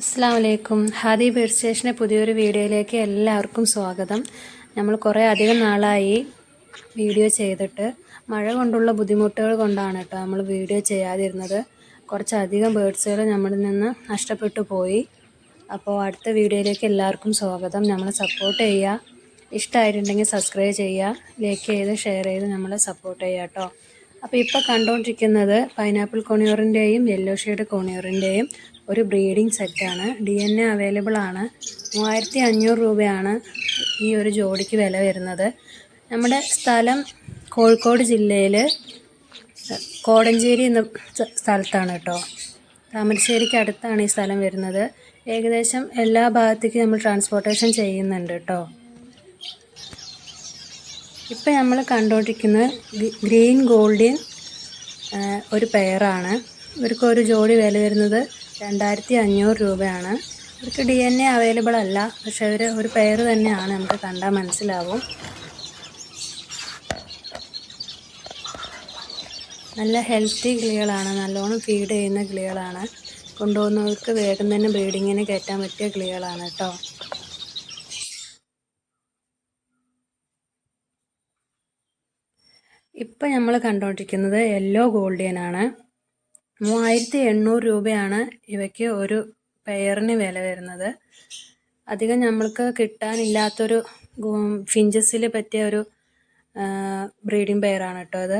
അസ്സാം വലൈക്കും ഹാദി ബേഡ് സ്റ്റേഷന്റെ പുതിയൊരു വീഡിയോയിലേക്ക് എല്ലാവർക്കും സ്വാഗതം. നമ്മൾ കുറേ അധികം നാളായി വീഡിയോ ചെയ്തിട്ട് മഴ കൊണ്ടുള്ള ബുദ്ധിമുട്ടുകൾ കൊണ്ടാണ് കേട്ടോ നമ്മൾ വീഡിയോ ചെയ്യാതിരുന്നത്. കുറച്ചധികം ബേഡ്സുകൾ നമ്മളിൽ നിന്ന് നഷ്ടപ്പെട്ടു പോയി. അപ്പോൾ അടുത്ത വീഡിയോയിലേക്ക് എല്ലാവർക്കും സ്വാഗതം. നമ്മളെ സപ്പോർട്ട് ചെയ്യുക. ഇഷ്ടമായിട്ടുണ്ടെങ്കിൽ സബ്സ്ക്രൈബ് ചെയ്യുക. ലൈക്ക് ചെയ്ത് ഷെയർ ചെയ്ത് നമ്മളെ സപ്പോർട്ട് ചെയ്യുക കേട്ടോ. അപ്പോൾ ഇപ്പോൾ കണ്ടുകൊണ്ടിരിക്കുന്നത് പൈനാപ്പിൾ കോണിയോറിന്റെയും യെല്ലോ ഷെയ്ഡ് കോണിയോറിന്റെയും ഒരു ബ്രീഡിംഗ് സെറ്റാണ്. ഡി എൻ എ അവൈലബിൾ ആണ് മൂവായിരത്തി അഞ്ഞൂറ് രൂപയാണ് ഈ ഒരു ജോഡിക്ക് വില വരുന്നത്. നമ്മുടെ സ്ഥലം കോഴിക്കോട് ജില്ലയിൽ കോടഞ്ചേരി എന്ന സ്ഥലത്താണ് കേട്ടോ. താമരശ്ശേരിക്ക് അടുത്താണ് ഈ സ്ഥലം വരുന്നത്. ഏകദേശം എല്ലാ ഭാഗത്തേക്കും നമ്മൾ ട്രാൻസ്പോർട്ടേഷൻ ചെയ്യുന്നുണ്ട് കേട്ടോ. ഇപ്പം നമ്മൾ കണ്ടുകൊണ്ടിരിക്കുന്നത് ഗ്രീൻ ഗോൾഡിൻ ഒരു പെയറാണ്. ഇവർക്ക് ഒരു ജോഡി വില വരുന്നത് രണ്ടായിരത്തി അഞ്ഞൂറ് രൂപയാണ്. ഇവർക്ക് ഡി എൻ എ അവൈലബിൾ അല്ല. പക്ഷെ അവർ ഒരു പെയർ തന്നെയാണ് നമുക്ക് കണ്ടാൽ മനസ്സിലാവും. നല്ല ഹെൽത്തി കിളികളാണ്. നല്ലോണം ഫീഡ് ചെയ്യുന്ന കിളികളാണ്. കൊണ്ടുപോകുന്നവർക്ക് വേഗം തന്നെ ബ്രീഡിങ്ങിന് കയറ്റാൻ പറ്റിയ കിളികളാണ് കേട്ടോ. ഇപ്പം നമ്മൾ കണ്ടുകൊണ്ടിരിക്കുന്നത് യെല്ലോ ഗോൾഡിയൻ ആണ്. മൂവായിരത്തി എണ്ണൂറ് രൂപയാണ് ഇവയ്ക്ക് ഒരു പെയറിന് വില വരുന്നത്. അധികം നമ്മൾക്ക് കിട്ടാനില്ലാത്തൊരു ഫിഞ്ചസിൽ പറ്റിയ ഒരു ബ്രീഡിംഗ് പെയറാണ് കേട്ടോ അത്.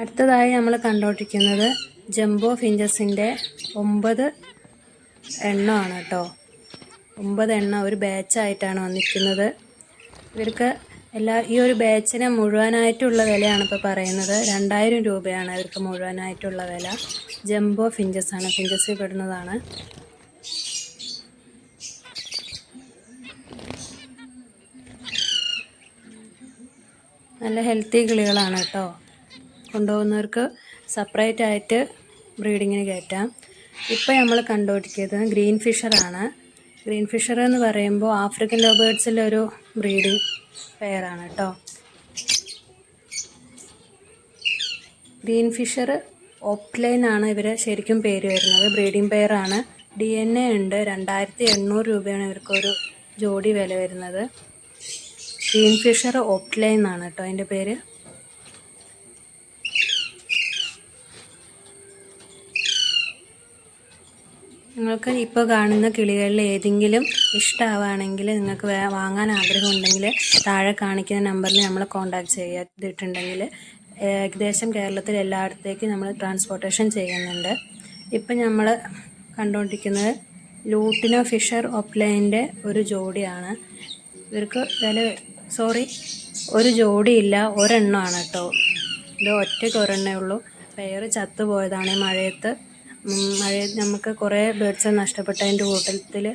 അടുത്തതായി നമ്മൾ കണ്ടുകൊണ്ടിരിക്കുന്നത് ജംബോ ഫിഞ്ചസിന്റെ ഒമ്പത് എണ്ണമാണ് കേട്ടോ. ഒമ്പത് എണ്ണ ഒരു ബാച്ചായിട്ടാണ് വന്നിരിക്കുന്നത്. ഇവർക്ക് എല്ലാ ഈ ഒരു ബാച്ചിന് മുഴുവനായിട്ടുള്ള വിലയാണ് ഇപ്പോൾ പറയുന്നത്. രണ്ടായിരം രൂപയാണ് അവർക്ക് മുഴുവനായിട്ടുള്ള വില. ജംബോ ഫിഞ്ചസ് ആണ്. ഫിഞ്ചസിൽ പെടുന്നതാണ് നല്ല ഹെൽത്തി കിളികളാണ് കേട്ടോ. കൊണ്ടുപോകുന്നവർക്ക് സെപ്പറേറ്റ് ആയിട്ട് ബ്രീഡിങ്ങിന് കയറ്റാം. ഇപ്പം നമ്മൾ കണ്ടുപിടിക്കുന്നത് ഗ്രീൻ ഫിഷറാണ് ഗ്രീൻ ഫിഷർ എന്ന് പറയുമ്പോൾ ആഫ്രിക്കൻ ലോബേർഡ്സിലെ ഒരു ബ്രീഡിംഗ് പെയറാണ് കേട്ടോ. ഗ്രീൻ ഫിഷർ ഓപ്ലൈൻ ആണ് ഇവർ ശരിക്കും പേര് വരുന്നത്. ബ്രീഡിംഗ് പെയറാണ്. ഡി എൻ എ ഉണ്ട്. രണ്ടായിരത്തി എണ്ണൂറ് രൂപയാണ് ഇവർക്കൊരു ജോഡി വില വരുന്നത്. ഗ്രീൻ ഫിഷർ ഓപ്ലൈൻ ആണ് കേട്ടോ അതിന്റെ പേര്. നിങ്ങൾക്ക് ഇപ്പോൾ കാണുന്ന കിളികളിൽ ഏതെങ്കിലും ഇഷ്ടമാവുകയാണെങ്കിൽ നിങ്ങൾക്ക് വാങ്ങാൻ ആഗ്രഹമുണ്ടെങ്കിൽ താഴെ കാണിക്കുന്ന നമ്പറിൽ നമ്മൾ കോൺടാക്ട് ചെയ്തിട്ടുണ്ടെങ്കിൽ ഏകദേശം കേരളത്തിൽ എല്ലായിടത്തേക്കും നമ്മൾ ട്രാൻസ്പോർട്ടേഷൻ ചെയ്യുന്നുണ്ട്. ഇപ്പം നമ്മൾ കണ്ടുകൊണ്ടിരിക്കുന്നത് ലൂട്ടിനോ ഫിഷർ ഒപ്ലൈന്റെ ഒരു ജോഡിയാണ്. ഇവർക്ക് വില സോറി ഒരു ജോഡിയില്ല ഒരെണ്ണമാണ് കേട്ടോ. ഇത് ഒറ്റയ്ക്ക് ഒരെണ്ണേ ഉള്ളൂ. പെയർ ചത്തുപോയതാണ് മഴയത്ത്. മഴയത്ത് നമുക്ക് കുറേ ബേർഡ്സ് നഷ്ടപ്പെട്ടതിന്റെ കൂട്ടത്തിൽ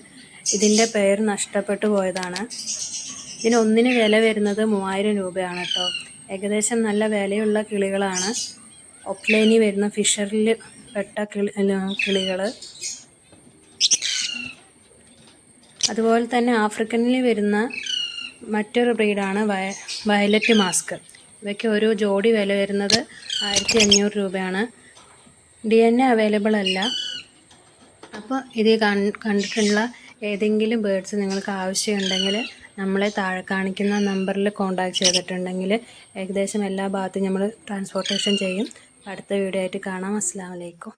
ഇതിന്റെ പേര് നഷ്ടപ്പെട്ടു പോയതാണ്. ഇതിന് ഒന്നിന് വില വരുന്നത് മൂവായിരം രൂപയാണ് കേട്ടോ. ഏകദേശം നല്ല വിലയുള്ള കിളികളാണ്. ഒപ്ലൈനി വരുന്ന ഫിഷറിൽ പെട്ട കിളി കിളികൾ അതുപോലെ തന്നെ ആഫ്രിക്കനിൽ വരുന്ന മറ്റൊരു ബ്രീഡാണ് വയ വയലറ്റ് മാസ്ക്. ഇവയ്ക്ക് ഒരു ജോഡി വില വരുന്നത് ആയിരത്തി അഞ്ഞൂറ് രൂപയാണ്. ഡി എൻ എ അവൈലബിൾ അല്ല. അപ്പോൾ ഇത് കണ്ടിട്ടുള്ള ഏതെങ്കിലും ബേഡ്സ് നിങ്ങൾക്ക് ആവശ്യമുണ്ടെങ്കിൽ നമ്മളെ താഴെ കാണിക്കുന്ന നമ്പറിൽ കോൺടാക്ട് ചെയ്തിട്ടുണ്ടെങ്കിൽ ഏകദേശം എല്ലാ ഭാഗത്തും നമ്മൾ ട്രാൻസ്പോർട്ടേഷൻ ചെയ്യും. അടുത്ത വീഡിയോ ആയിട്ട് കാണാം. അസ്സാം വലൈക്കും